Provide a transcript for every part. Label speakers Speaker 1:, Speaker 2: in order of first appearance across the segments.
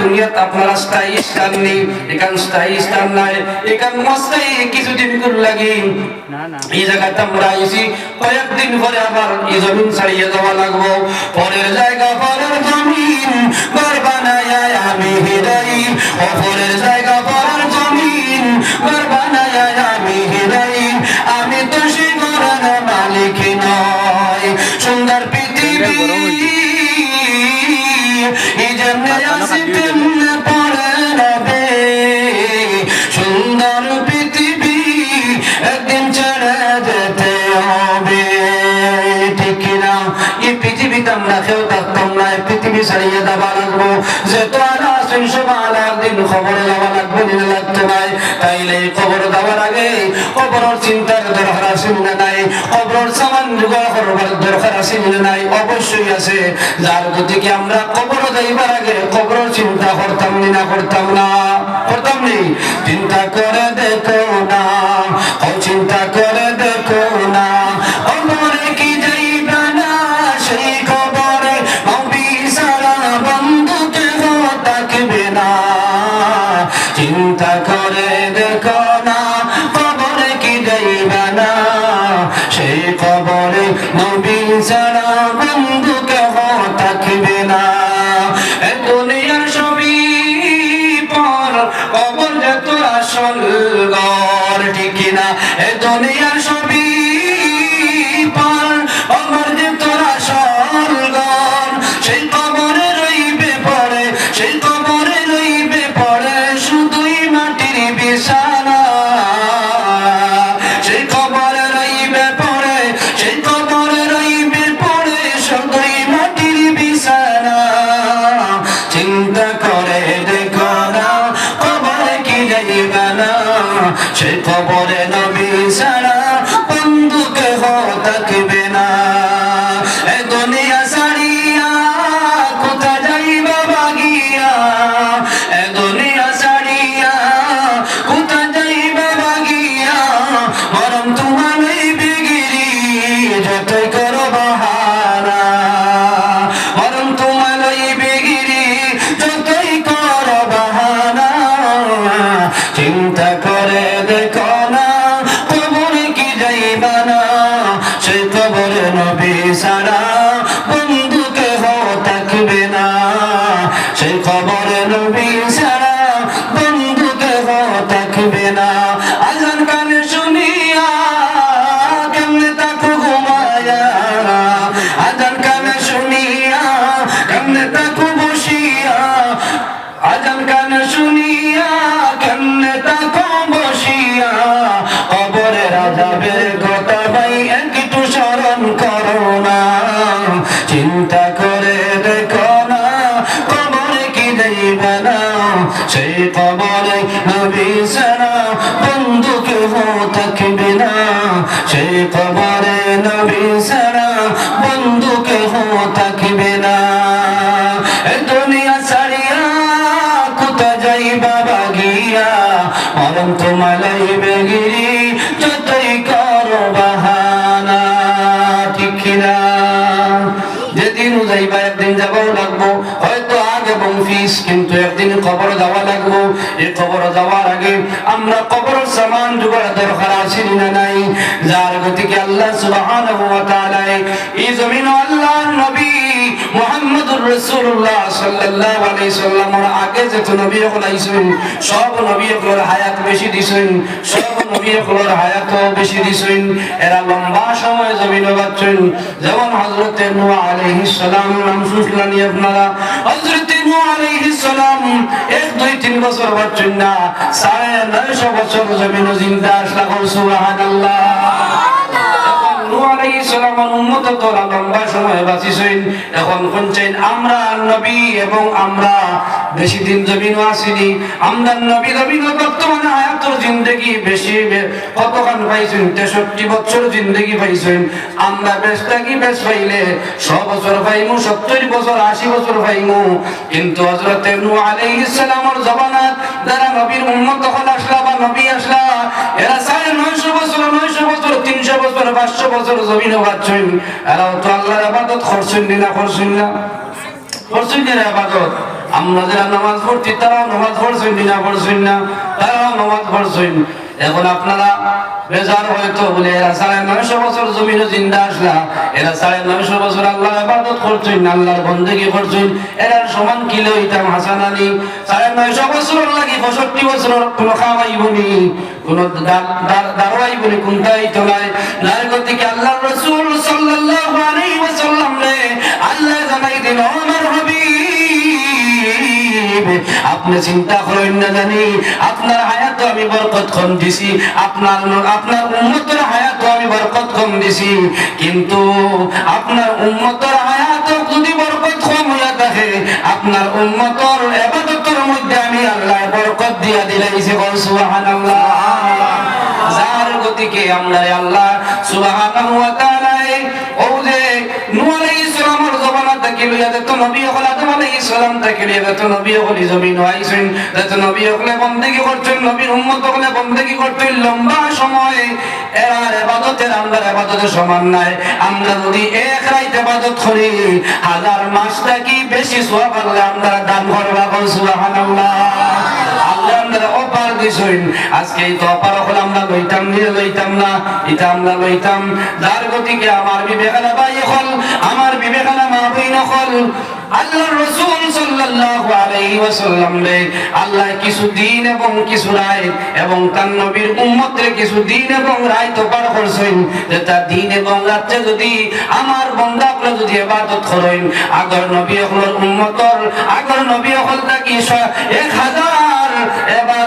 Speaker 1: দুনিয়াতে আপনার স্থায়ী স্থান নেই। এখান স্থায়ী স্থান নাই। এখান মস্তাই কিছুদিন করে লাগি। এই জায়গাতে আমরা আইছি। কয়েকদিন পরে আবার এই জমিন ছাড়িয়ে যাওয়া লাগবো। পরের জায়গা পরের জমিন ঘর বানায় আমি হৃদয় অপরের জায়গা পরের জমিন ঘর বানায় আমি হৃদয় আমি তো সে মালিক নয়। সুন্দর সবাই খবর দেওয়া লাগবে দিনে লাগতো নাই তাইলে খবর দেওয়ার আগে চিন্তার দরকার আছে মনে নাই? করবার দরকার আছে মনে নাই? অবশ্যই আছে। যার গতিকে আমরা খবর যাইবার আগে খবরের চিন্তা করতাম নি না করতাম না? করতাম নি? চিন্তা করে দেখো না। নবী সারা বন্ধুকে থাকবে না। দুনিয়ার ছবি পর কবর যত আসল ঘর, ঠিক না এ দুনিয়ার ছবি পর কবর যত আসল ঘর, সেই কবরে রইবে পড়ে সেই সেই কবরে নবী ছাড়া বন্ধুকে থাকবে না। খবরে নবী সেই কবরে নবী সারা বন্ধু কেহ থাকবে না। এ দুনিয়া ছাড়িয়া কোথা যাইবা বাগিয়া মরম তোমালাই বেগিরি যতই করো বাহানা, ঠিক কিনা? যেদিন যাইবা একদিন যাবাও লাগবো, হয়তো আগে এবং ফিস, কিন্তু একদিন খবর দেওয়া লাগবো। এই খবর দেওয়ার আগে আমরা সামান জোগাড় দরকার না নাই। যার গতিকে আল্লাহ সুবহানাহু ওয়া তাআলা এই জমিন আল্লাহর নবী মুহাম্মদুর রাসূলুল্লাহ সাল্লাল্লাহু আলাইহি সাল্লামের আগে যত নবী হল আইছেন, সব নবী হলের হায়াত বেশি দিছেন, সব নবী হলের হায়াত বেশি দিছেন। এরা লম্বা সময় জমিনে বাঁচছেন যেমন হযরত নূহ আলাইহিস সালাম, নাম শুনলেন আপনারা? হযরত নূহ আলাইহিস এক দুই তিন বছর বাঁচছেন না সাড়ে নয়শো বছর জমিনে জিন্দা আসলা সুবহানাল্লাহ। এখন নূহ আলাইহিস উম্মত তোরা লম্বা সময় বাঁচিছেন এখন শুনছেন, আমরা তেষট্টি বছর জিন্দগি পাইছেন। আমরা বেশ থাকি বেশ পাইলে ছ বছর পাইমু, সত্তর বছর, আশি বছর পাইমু। কিন্তু হজরত নু আলাইহিস সালামের জবানাত যারা নবীর উম্মত তখন নবী আসলা। এরা সাড়ে নয়শো বছর নয়শো বছর, তিনশো বছর, পাঁচশো বছর জমিনে বাঁচছেন এরাও তো আল্লাহর আবাদত না করছেন না? আবাদত? আমরা যারা নামাজ পড়ছি তারাও নামাজ পড়ছেন না পড়ছেন না? তারাও নামাজ পড়ছেন এখন আপনারা বেজার হয়তো বলে এরা সাড়ে নয়শো বছর জমিনে জিন্দা আসলা। এরা সাড়ে নয়শো বছর আল্লাহ আবাদত করছেন, আল্লাহর বন্দেগি করছেন। এরা সমান কিলো ইতাম হাসান আলী। সাড়ে নয়শো বছর লাগি, পঁয়ষট্টি বছর কোনো খাওয়াইবনি কোন দাঁড়াই বলি কোনটাই তো নাই নার গতিকে আল্লাহ রসুল সাল্লাল্লাহু আলাইহি ওয়াসাল্লাম রে, আল্লাহ জানাই হাবিব আপনি চিন্তা করেন না জানি, আপনার হায়াত আমি বরকত কম দিছি, আপনার আপনার উম্মতের হায়াত আমি বরকত কম দিছি। কিন্তু আপনার উম্মতের হায়াত যদি বরকত কম হইয়া থাকে, আপনার উম্মতর ইবাদতের মধ্যে আমি আল্লাহ বরকত দিয়া দিলাইছি বল সুবহানাল্লাহ। যার গতিকে আমরা আল্লাহ ওয়া করতেন লম্বা সময়। এরার ইবাদতের আমরা ইবাদতের নাই। আমরা এক রাত ইবাদত করি, হাজার মাস থাকি বেশি সওয়াব আল্লাহ দান করবা সুবহানাল্লাহ। আল্লাহ কিছু দিন এবং কিছু রায়, এবং তার নবীর উম্মতরে কিছু দিন এবং রায় তো পার করছেন। যে তা দিন এবং রাতে যদি আমার বান্দা যদি ইবাদত করেন, আগর নবী হল উম্মতর, আগর নবী অকল হল এক 1000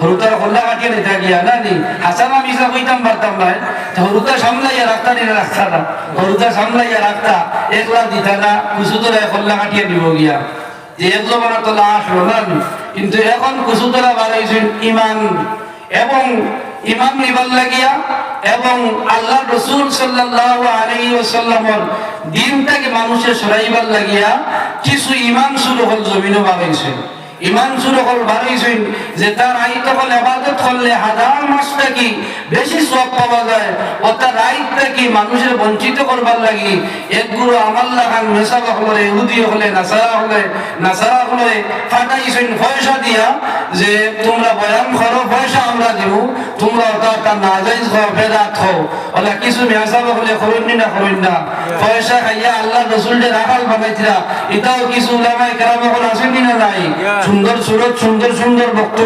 Speaker 1: হরুতার হল্লা কাটিয়ে নিতে গিয়া, না নি? হাসানা মিসা কইতাম পারতাম না তো হরুতা সামলাইয়া রাখতা নি রাখতা না। হরুতা সামলাইয়া রাখতা একলা দিতা না কুসুদরা হল্লা কাটিয়ে দিব গিয়া। যে এগুলো বানা তো লাশ হলো না কিন্তু এখন কুসুদরা বাড়াইছেন ইমান। এবং ইমাম নিবার লাগিয়া, এবং আল্লাহ রসুল সাল্লাল্লাহু আলাইহি ওয়াসাল্লামর দিনটাকে মানুষের সরাইবার লাগিয়া, কিছু ইমান শুরু হল জমিনও বাড়াইছে ইমান শুরু হল বাড়াইছেন যে তার আইত হল এবাদত করলে হাজার মাস থাকি বেশি সব পাওয়া যায় ও তার আইত থাকি মানুষের বঞ্চিত করবার লাগি। একগুলো আমার লাগান মেসাবা হলে, ইহুদি হলে, নাসারা হলে নাসারা হলে ফাটাইছেন পয়সা দিয়া যে তোমরা বয়ান করো, পয়সা আমরা দিব, তোমরা ওটা একটা নাজাইজ হও, বেদাত হও। ওলা কিছু মেসাবা হলে করুন না করুন না। পয়সা খাইয়া আল্লাহ রসুলকে রাখাল বানাইছিলা। এটাও কিছু উলামায়ে কেরাম এখন আসেনি না নাই? সুন্দর সুরত, সুন্দর সুন্দর বক্তব্য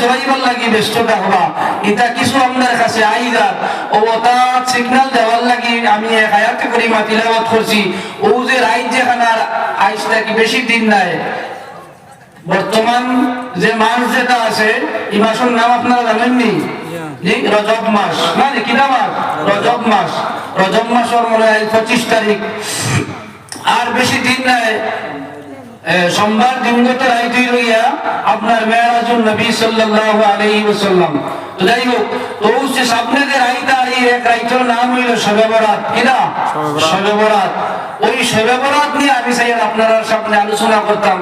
Speaker 1: সরাইবার লাগি এটা কিছু আপনার কাছে ও সিগন্যাল দেওয়ার লাগি আমি এক আয়াতে করছি। ও যে রাইত যেখানার কি বেশি দিন নাই? বর্তমান যে মাস যেটা আছে এই মাসের নাম আপনারা জানেননি? রজব মাস। না নি, কিটা মাস? রজব মাস। রজব মাসের মনে হয় পঁচিশ তারিখ। আর বেশি দিন নাই। সোমবার দিনগত রাইতুই লইয়া আপনার মেয়ারাজুল নবী সাল্লাল্লাহু আলাইহি ওয়াসাল্লাম। তো যাই হোক তো যে সামনে যে রাইতা এই এক রাইতের নাম হইল শবে বরাত কিনা শবে বরাত ওই শবে বরাত নিয়ে আমি চাই আপনারা সামনে আলোচনা করতাম।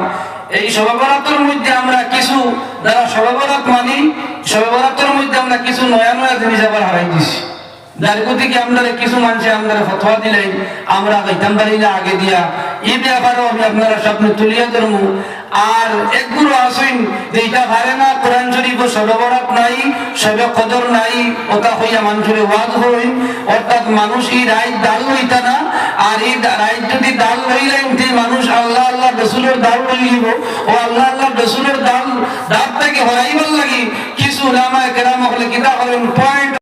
Speaker 1: এই শবে বরাতের মধ্যে আমরা কিছু যারা শবে বরাত মানি শবে বরাতের মধ্যে আমরা কিছু নয়া নয়া জিনিস আবার হারাই দিছি। যার থেকে আমরা কিছু মানুষে আমরা ফতোয়া দিলেন, আমরা আগে দিয়া। আমি আপনারা তুলিয়া আর একগুলো যে এটা না, কোরআন শরীফ নাই, সবে কদর নাই, ওটা হইয়া মানুষের হই। অর্থাৎ মানুষ এই রায় দাল হইতা না, আর এই রায় যদি দাল হইলেন যে মানুষ আল্লাহ আল্লাহ রসুলের দাল হইব ও আল্লাহ আল্লাহ রসুলের দাল, দাঁত থেকে হরাইবার লাগি। কিছু উলামায়ে কেরাম হলে কিতা করেন? পয়েন্ট